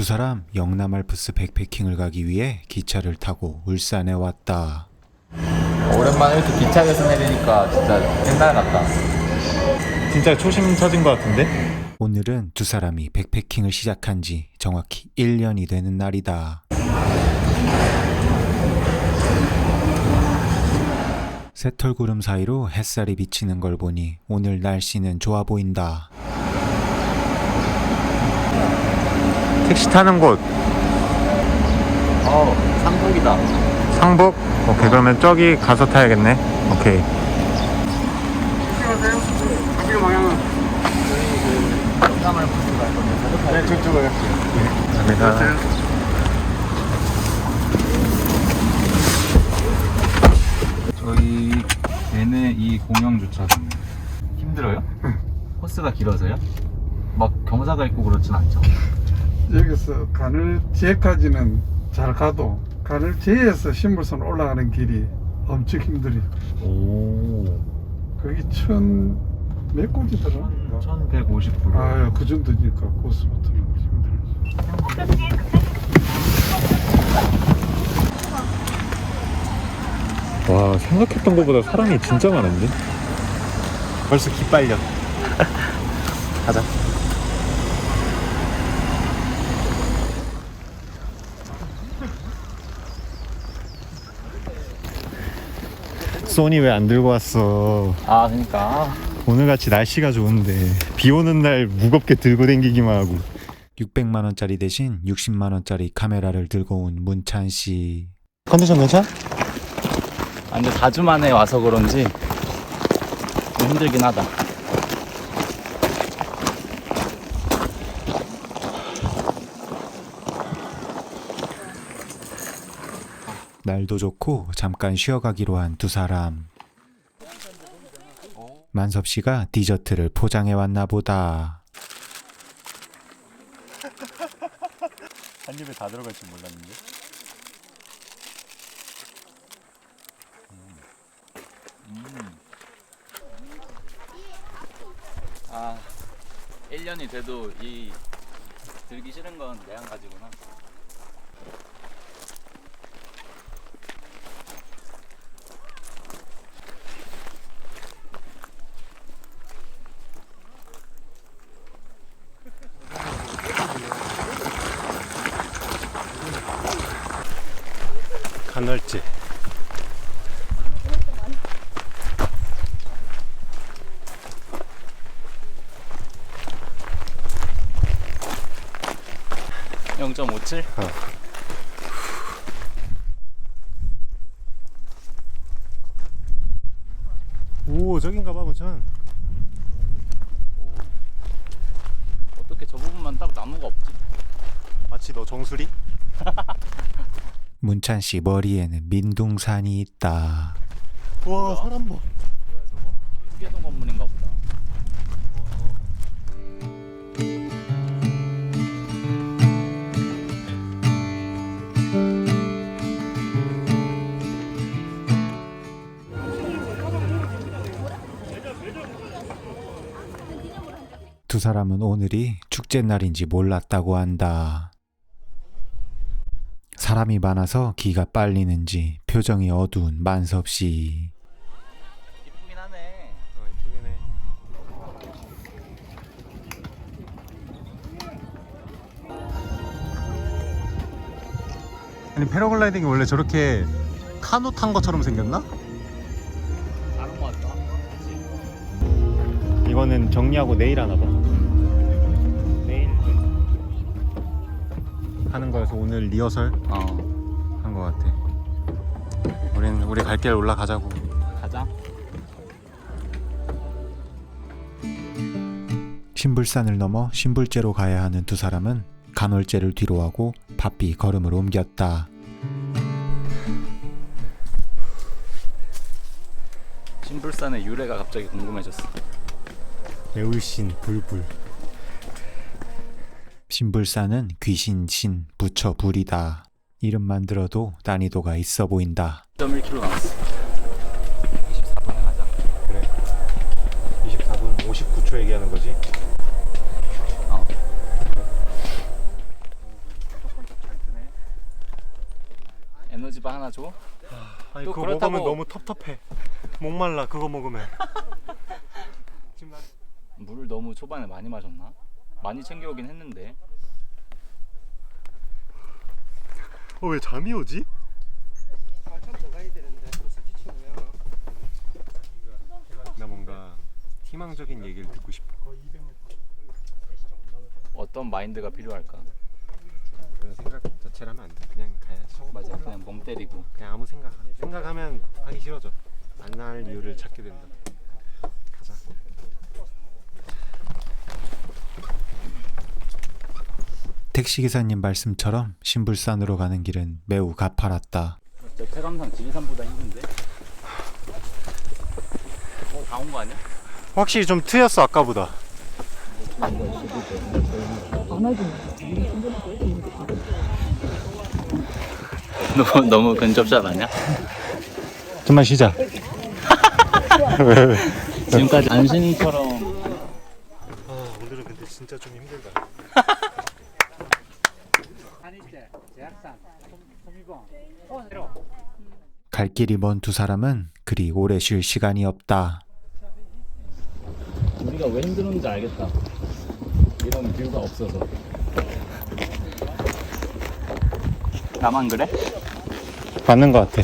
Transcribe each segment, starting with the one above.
두 사람 영남 알프스 백패킹을 가기 위해 기차를 타고 울산에 왔다. 오랜만에 이렇게 기차에서 내리니까 진짜 옛날 같다. 진짜 초심 찾은 것 같은데? 오늘은 두 사람이 백패킹을 시작한 지 정확히 1년이 되는 날이다. 새털구름 사이로 햇살이 비치는 걸 보니 오늘 날씨는 좋아 보인다. 택시 타는 곳 어, 상복이다. 상복? 오케이 그러면 저기 가서 타야겠네 오케이 있거든요. 네, 저쪽으로 감사합니다 저희 내내 이 공영 주차장 힘들어요? 코스가 길어서요? 막 경사가 있고 그렇진 않죠. 여기서 가늘제까지는 잘 가도 가늘제에서 신물선 올라가는 길이 엄청 힘들이. 오. 거기 천몇 곳이더라? 1150불. 아유 그 정도니까 고스부터는 힘들지. 와 생각했던 것보다 사람이 진짜 많은데? 벌써 기빨려 가자 소니 왜 안 들고 왔어 아, 그러니까. 오늘같이 날씨가 좋은데 비 오는 날 무겁게 들고 댕기기만 하고 600만 원짜리 대신 60만 원짜리 카메라를 들고 온 문찬 씨. 컨디션 괜찮아? 아, 근데 4주 만에 와서 그런지 좀 힘들긴 하다. 날도 좋고 잠깐 쉬어가기로 한 두 사람. 만섭 씨가 디저트를 포장해 왔나 보다. 한 입에 다 들어갈 줄 몰랐는데 아, 1년이 돼도 이 들기 싫은 건 내한 가지구나. 간헐제 0.57? 오 저긴가 봐 문찬 어떻게 저 부분만 딱 나무가 없지? 마치 너 정수리? 문찬 씨 머리에는 민둥산이 있다. 와 사람 봐 사람은 오늘이 축제 날인지 몰랐다고 한다. 사람이 많아서 기가 빨리는지 표정이 어두운 만섭 씨. 하네. 아니 패러글라이딩이 원래 저렇게 카누 탄 것처럼 생겼나? 이거는 정리하고 내일 하나 봐. 내일 하는 거여서 오늘 리허설 어, 한 거 같아. 우린 우리 갈 길 올라가자고. 가자. 신불산을 넘어 신불제로 가야 하는 두 사람은 간월제를 뒤로하고 바삐 걸음을 옮겼다. 신불산의 유래가 갑자기 궁금해졌어. 매울신 불불 신불사는 귀신, 신, 부처, 불이다. 이름만 들어도 난이도가 있어 보인다. 1.1km 남았어. 24분에 가자. 그래. 24분 59초 얘기하는 거지? 어. 에너지바 하나 줘. 아, 아니 그거 그렇다고- 먹으면 너무 텁텁해. 목말라 그거 먹으면. 지금 나물 너무 초반에 많이 마셨나? 많이 챙겨오긴 했는데 어, 왜 잠이 오지? 나 뭔가 희망적인 얘기를 듣고 싶어. 어떤 마인드가 필요할까? 그런 생각 자체를 하면 안 돼. 그냥 가야지. 맞아 그냥 멍 때리고 그냥 아무 생각. 생각하면 하기 싫어져. 안 할 이유를 찾게 된다. 가자. 택시기사님 말씀처럼 신불산으로 가는 길은 매우 가파랐다. 저 체감상 지리산보다 힘든데? 어, 다 온 거 아니야? 확실히 좀 트였어 아까보다. 너무 너무 근접샷 아니야? 좀만 쉬자. 지금까지 안신이처럼 아 오늘은 근데 진짜 좀 힘들다. 갈 길이 먼 두 사람은 그리 오래 쉴 시간이 없다. 우리가 왜 힘들었는지 알겠다. 이런 뷰가 없어서. 나만 그래? 맞는 것 같아.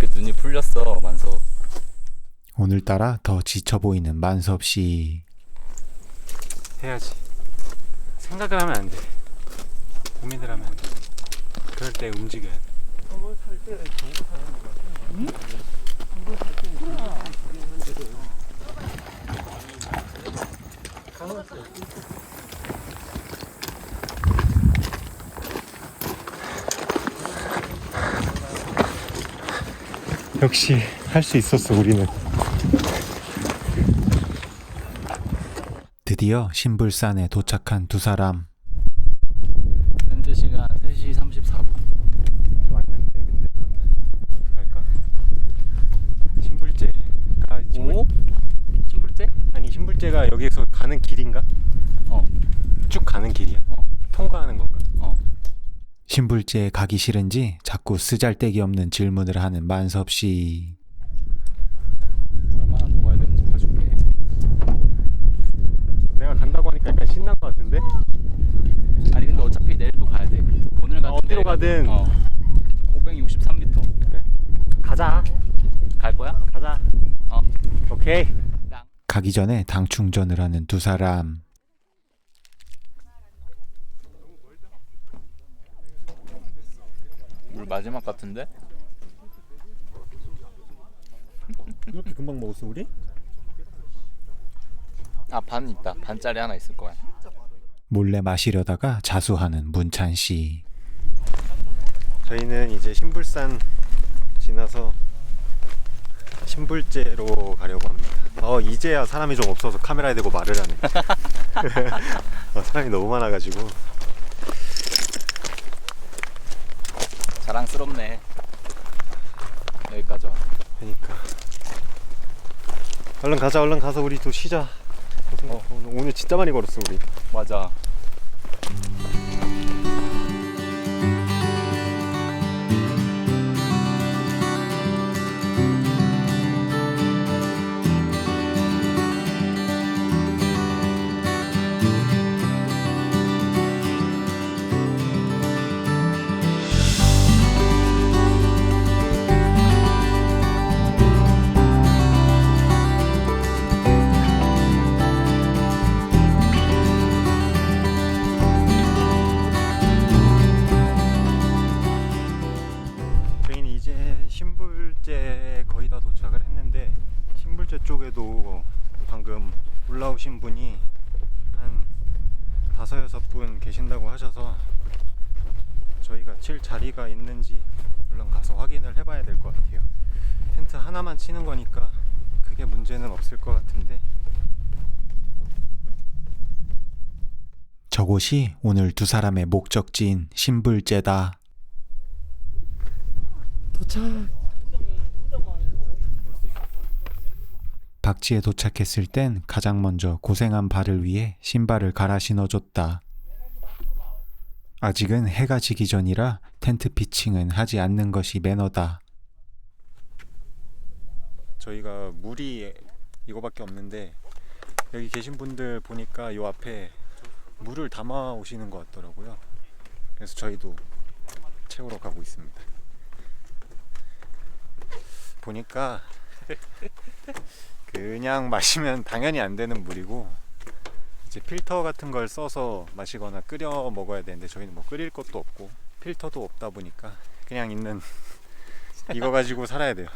그 눈이 풀렸어 만석. 오늘따라 더 지쳐 보이는 만섭 씨. 해야지. 생각을 하면 안 돼. 고민을 하면 안 돼. 그럴 때 움직여야 돼. 역시 할 수 있었어 우리는. 드디어 신불산에 도착한 두 사람. 현재 시간 3시 34분. 왔는데 근데 그러면 갈까? 신불제가 신불, 오? 신불제? 아니 신불제가 여기서 가는 길인가? 어. 쭉 가는 길이야? 어. 통과하는 건가? 어. 신불제에 가기 싫은지 자꾸 쓰잘데기 없는 질문을 하는 만섭 씨. 얼마나 먹어야 되는지 봐줄게. 내가 간다고 하니까 약간 같은데? 아니 근데 어차피 내일 또 가야 돼. 오늘 가든 어디로 가든. 어. 563m. 가자 갈 거야? 가자 어. 오케이 가기 전에 당 충전을 하는 두 사람. 물 마지막 같은데? 이렇게 금방 먹었어 우리? 아 반 있다. 반짜리 하나 있을 거야. 몰래 마시려다가 자수하는 문찬 씨. 저희는 이제 신불산 지나서 신불제로 가려고 합니다 어 이제야 사람이 좀 없어서 카메라에 대고 말을 하네 어, 사람이 너무 많아가지고 자랑스럽네. 여기까지 와. 그러니까 얼른 가자 얼른 가서 우리 또 쉬자 고생- 어. 오늘- 오늘 진짜 많이 걸었어 우리 맞아. 이제 신불제 거의 다 도착을 했는데 신불제 쪽에도 방금 올라오신 분이 한 다섯 여섯 분 계신다고 하셔서 저희가 칠 자리가 있는지 얼른 가서 확인을 해봐야 될 것 같아요. 텐트 하나만 치는 거니까 크게 문제는 없을 것 같은데 저곳이 오늘 두 사람의 목적지인 신불제다. 박지에 도착했을 땐 가장 먼저 고생한 발을 위해 신발을 갈아 신어줬다. 아직은 해가 지기 전이라 텐트 피칭은 하지 않는 것이 매너다. 저희가 물이 이거밖에 없는데 여기 계신 분들 보니까 요 앞에 물을 담아 오시는 것 같더라고요. 그래서 저희도 채우러 가고 있습니다. 보니까 그냥 마시면 당연히 안 되는 물이고 이제 필터 같은 걸 써서 마시거나 끓여 먹어야 되는데 저희는 뭐 끓일 것도 없고 필터도 없다 보니까 그냥 있는 이거 가지고 살아야 돼요.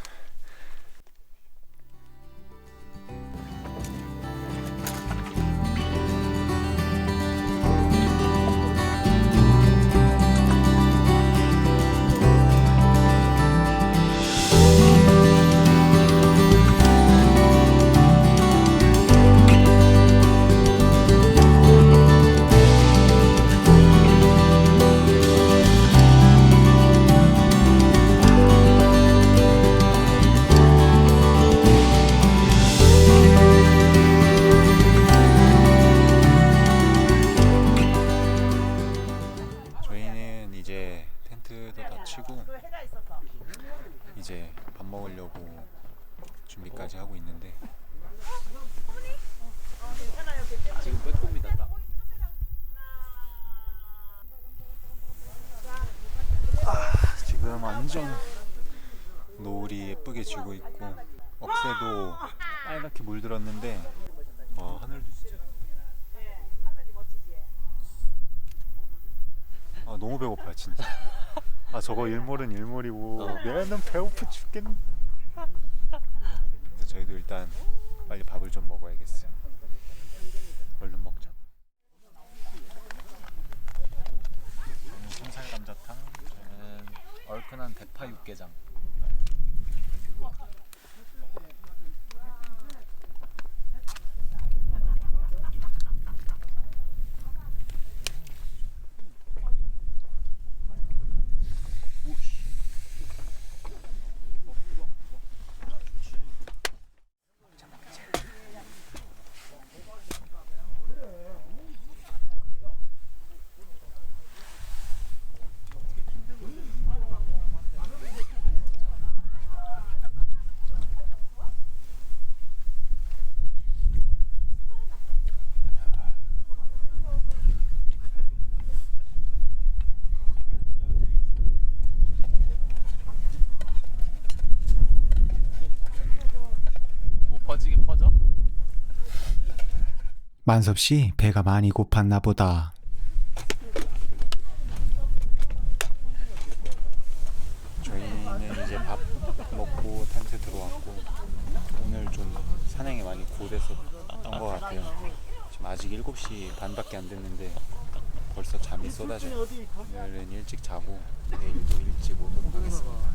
너무 배고파요 진짜. 아 저거 일몰은 일몰이고 얘는 배고파 죽겠네 그래서 저희도 일단 빨리 밥을 좀 먹어야겠어요. 얼른 먹자. 저는 청살 감자탕 저는 얼큰한 대파 육개장. 퍼지긴 퍼져? 만섭 씨 배가 많이 고팠나 보다. 저희는 이제 밥 먹고 텐트 들어왔고 오늘 좀 산행이 많이 고됐었던 것 같아요. 지금 아직 7시 반밖에 안 됐는데 벌써 잠이 쏟아져요. 오늘은 일찍 자고 내일도 일찍 오도록 하겠습니다.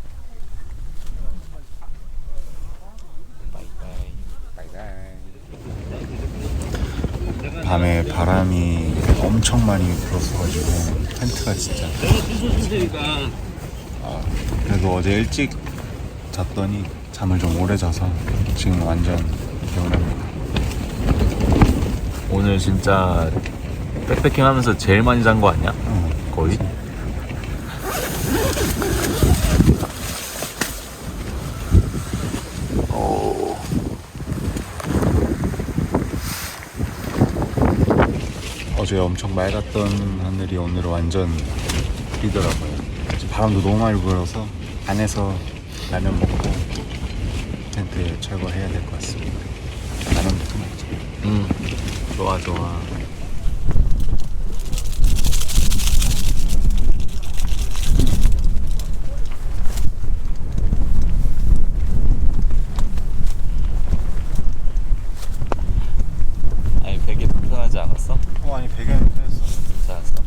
바이바이. 바이바이. 밤에 바람이 엄청 많이 불었어가지고 텐트가 진짜 그래도 어제 일찍 잤더니 잠을 좀 오래 자서 지금 완전 개운합니다. 오늘 진짜 백패킹 하면서 제일 많이 잔 거 아니야? 어. 거의? 어제 엄청 맑았던 하늘이 오늘 완전 흐리더라고요. 바람도 너무 많이 불어서 안에서 라면 먹고 텐트에 철거해야 될 것 같습니다. 라면부터 먹자. 응. 좋아 좋아. 아니 베개 불편하지 않았어? 어 아니 베개는 편했어. 괜찮았어?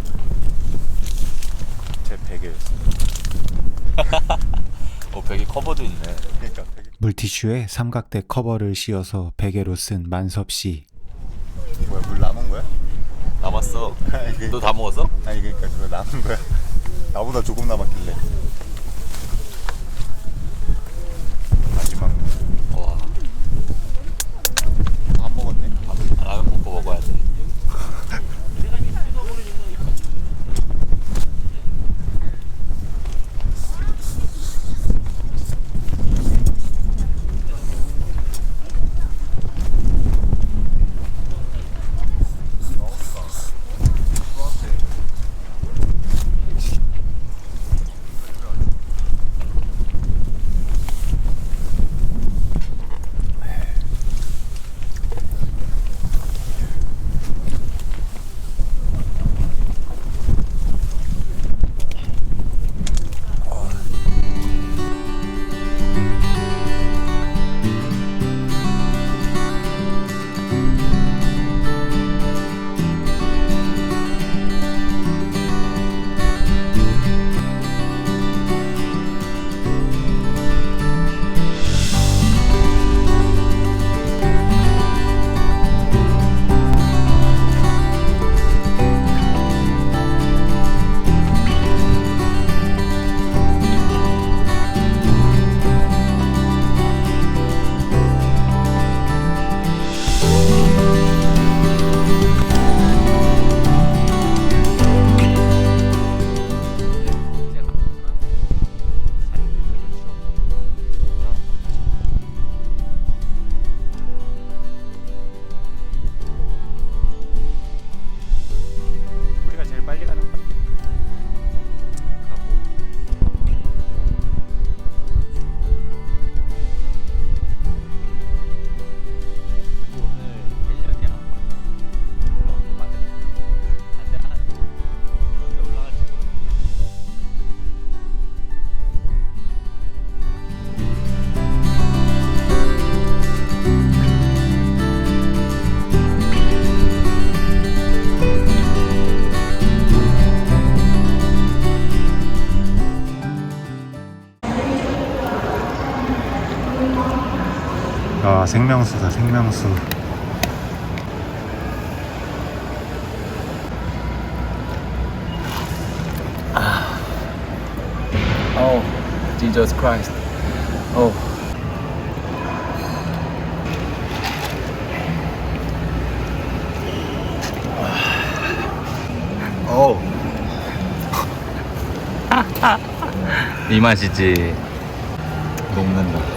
제 베개였어. 어 베개 커버도 있네. 그러니까 베개. 물 티슈에 삼각대 커버를 씌워서 베개로 쓴 만섭 씨. 뭐야 물 남은 거야? 남았어. 아니 그너다 먹었어? 아니 그러니까 그거 남은 거야. 나보다 조금 남았길래. 와 생명수다 생명수 Oh, Jesus Christ. Oh. 오. 이 맛이지. 녹는다.